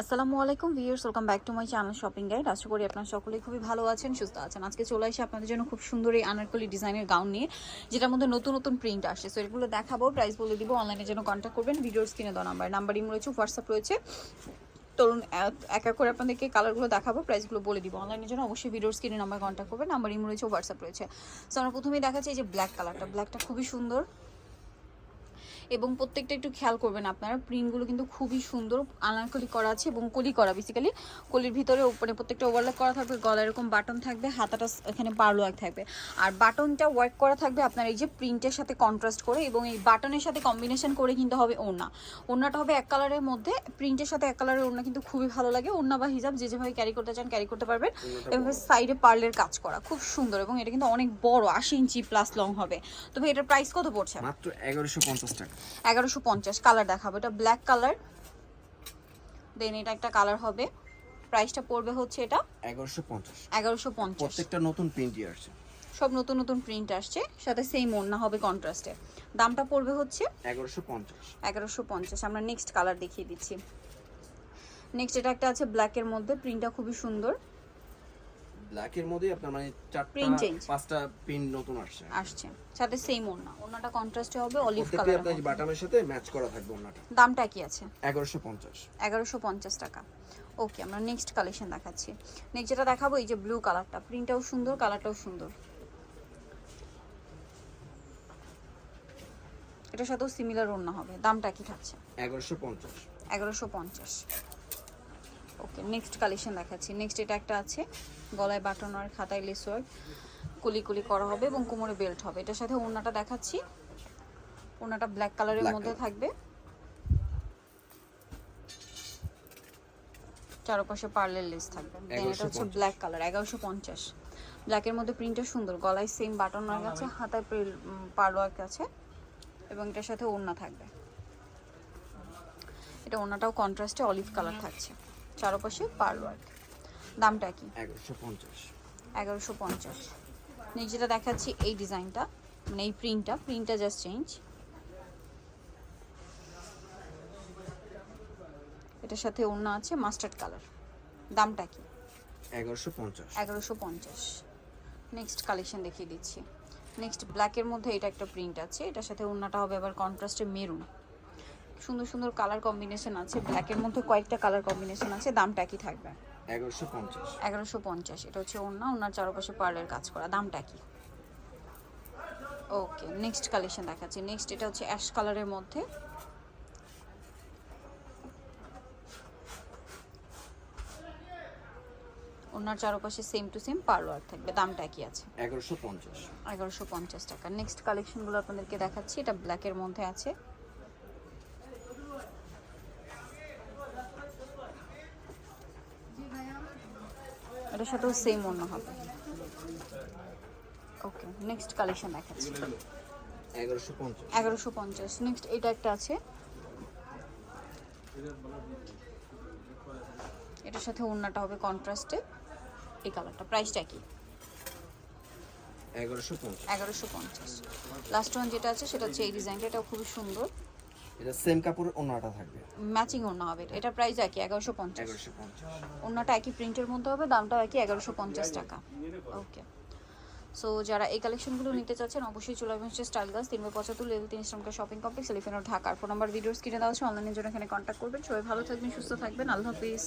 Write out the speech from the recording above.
আসসালামু আলাইকুম viewers, welcome back to my channel shopping guide. আশা করি আপনারা সকলেই খুবই ভালো আছেন, সুস্থ আছেন। আজকে চলে এসে আপনাদের জন্য খুব সুন্দর এই আনারকলি ডিজাইনের গাউন নিয়ে, যেটার মধ্যে নতুন নতুন প্রিন্ট আসে সো এগুলো দেখাবো প্রাইস বলে দিব অনলাইনে যেন কন্ট্যাক্ট করবেন, ভিডিওর স্ক্রিনে দেওয়া নাম্বার নাম্বার ইম রয়েছে হোয়াটসঅ্যাপ রয়েছে। তরুণ, এক এক করে আপনাদেরকে কালারগুলো দেখাবো প্রাইসগুলো বলে দিব। অনলাইনের জন্য অবশ্যই ভিডিওর স্ক্রিনে নাম্বার কন্ট্যাক্ট করবেন নাম্বার ইম রয়েছে হোয়াটসঅ্যাপ রয়েছে। সো আমরা প্রথমেই দেখাচ্ছি এই যে ব্ল্যাক কালারটা ব্ল্যাকটা খুবই সুন্দর। এবং প্রত্যেকটা একটু খেয়াল করবেন আপনারা। প্রিন্টগুলো কিন্তু খুবই সুন্দর আনারকলি করা আছে এবং কলি করা বেসিক্যালি কলির ভিতরে উপরে প্রত্যেকটা ওভারল্যাপ করা থাকবে গলায় এরকম বাটন থাকবে হাতাটা এখানে পার্ল ওয়ার্ক থাকবে। আর বাটনটা ওয়ার্ক করা থাকবে আপনার এই যে প্রিন্টের সাথে কন্ট্রাস্ট করে এবং এই বাটনের সাথে কম্বিনেশন করে কিন্তু হবে ওড়না। ওড়নাটা হবে এক কালারের মধ্যে প্রিন্টের সাথে এক কালারের ওড়না কিন্তু খুবই ভালো লাগে। ওড়না বা হিজাব যে যেভাবে ক্যারি করতে চান ক্যারি করতে পারবেন। এবং সাইডে পার্লের কাজ করা খুব সুন্দর এবং এটা কিন্তু অনেক বড় আশি ইঞ্চি প্লাস লং হবে। তবে এটার প্রাইস কত পড়ছে? মাত্র এগারোশো পঞ্চাশ টাকা। এগারোশো পঞ্চাশ কালার দেখাবো। এটা ব্ল্যাক কালার দেন এটা একটা কালার হবে। প্রাইসটা পড়বে হচ্ছে এটা এগারোশো পঞ্চাশ। এগারোশো পঞ্চাশ। প্রত্যেকটা নতুন প্রিন্টই আসছে। সব নতুন নতুন প্রিন্ট আসছে। সাথে সেম ওড়না হবে কন্ট্রাস্টে দামটা পড়বে হচ্ছে এগারোশো পঞ্চাশ। এগারোশো পঞ্চাশ। আমরা নেক্সট কালার দেখিয়ে দিচ্ছি। নেক্সট এটা একটা আছে ব্ল্যাকের মধ্যে। প্রিন্টটা খুবই সুন্দর। ব্ল্যাকের মধ্যে আপনার মানে চারটা পাঁচটা প্রিন্ট নতুন আসছে। আসছে। সাথে সেম ওড়না। ওড়নাটা কন্ট্রাস্টে হবে অলিভ কালার আপনার বাটামের সাথে ম্যাচ করা থাকবে ওনাটা দামটা কি আছে। এগারোশো পঞ্চাশ। এগারোশো পঞ্চাশ টাকা। ওকে আমরা নেক্সট কালেকশন দেখাচ্ছি। নেক্সট যেটা দেখাবো এই যে ব্লু কালারটা প্রিন্টটাও সুন্দর কালারটাও সুন্দর। এটার সাথেও সিমিলার ওড়না হবে। দামটা কি থাকছে। এগারোশো পঞ্চাশ। এগারোশো পঞ্চাশ। ওকে নেক্সট কালেকশন দেখাচ্ছি। নেক্সট এটা একটা আছে গলায় বাটন আর খাতায় লেস ওয়ার্ক কুলি কুলি করা হবে এবং কোমরে বেল্ট হবে। এটার সাথে ওড়নাটা দেখাচ্ছি। ওড়নাটা ব্ল্যাক কালারের মধ্যে থাকবে। চারপাশে পার্লের লেস থাকবে। দেন এটা হচ্ছে ব্ল্যাক কালার এগারোশো পঞ্চাশ। ব্ল্যাকের মধ্যে প্রিন্টটা সুন্দর। গলায় সেম বাটন ওয়ার্ক আছে হাতায় পার্ল ওয়ার্ক আছে এবং এটার সাথে ওড়না থাকবে। এটা ওড়নাটাও কন্ট্রাস্টে অলিভ কালার থাকছে। চারপাশে পার্ল ওয়ার্ক দামটা কি? এগারোশো পঞ্চাশ। এগারোশো পঞ্চাশ। নেক্সট যেটা দেখাচ্ছি এই ডিজাইনটা মানে এই প্রিন্টটা প্রিন্টটা জাস্ট চেঞ্জ এটার সাথে ওড়না আছে মাস্টার্ড কালার দামটা কি? এগারোশো পঞ্চাশ। এগারোশো পঞ্চাশ। নেক্সট কালেকশন দেখিয়ে দিচ্ছি। নেক্সট ব্ল্যাকের মধ্যে এটা একটা প্রিন্ট আছে এটার সাথে ওড়নাটা হবে আবার কন্ট্রাস্টে মেরুন সুন্দর সুন্দর কালার কম্বিনেশন আছে ব্ল্যাকের মধ্যে কয়েকটা কালার কম্বিনেশন আছে দামটা কি থাকবে? এগারোশো পঞ্চাশ। এটা হচ্ছে ওড়না ওনার চারপাশে পার্লের কাজ করা দামটা কি? ওকে নেক্সট কালেকশন দেখাচ্ছি নেক্সট এটা হচ্ছে অ্যাশ কালারের মধ্যে। ওনার চারপাশে সেম টু সেম পার্লার থাকবে দামটা কি আছে? এগারোশো পঞ্চাশ। এগারোশো পঞ্চাশ টাকা। নেক্সট কালেকশনগুলো আপনাদেরকে দেখাচ্ছি এটা ব্ল্যাকের মধ্যে আছে। এটার সাথেও সেম অন্য হবে। ওকে নেক্সট কালেকশন দেখাচ্ছি। এগারোশো পঞ্চাশ। নেক্সট এটা একটা আছে। এটার সাথে ওড়নাটা হবে কন্ট্রাস্টে এই কালারটা প্রাইসটা কি? এগারোশো পঞ্চাশ। এগারোশো পঞ্চাশ। লাস্ট ওয়ান যেটা আছে সেটা হচ্ছে এই ডিজাইনটা এটাও খুবই সুন্দর। এটা সেম কাপড়ের ওন্নাটা থাকবে। ম্যাচিং ওন্না হবে। এটা প্রাইস একই এগারোশো পঞ্চাশ। ওন্নাটা ওড়নাটা একই প্রিন্টের মধ্যে হবে দামটাও একই এগারোশো পঞ্চাশ টাকা। ওকে সো যারা এই কালেকশনগুলো নিতে চাচ্ছেন অবশ্যই চলে আসবেন হচ্ছে স্টাইল গাছ তিনবার পঁচাত্তর লেভেল তিন ইসলামকা শপিং কমপ্লেক্স এলিফেন্ট ঢাকার ফোন নাম্বার ভিডিও স্ক্রিনে দেওয়া আছে অনলাইনের জন্য এখানে কন্ট্যাক্ট করবেন। সবাই ভালো থাকবেন সুস্থ থাকবেন। আল্লাহ হাফিজ।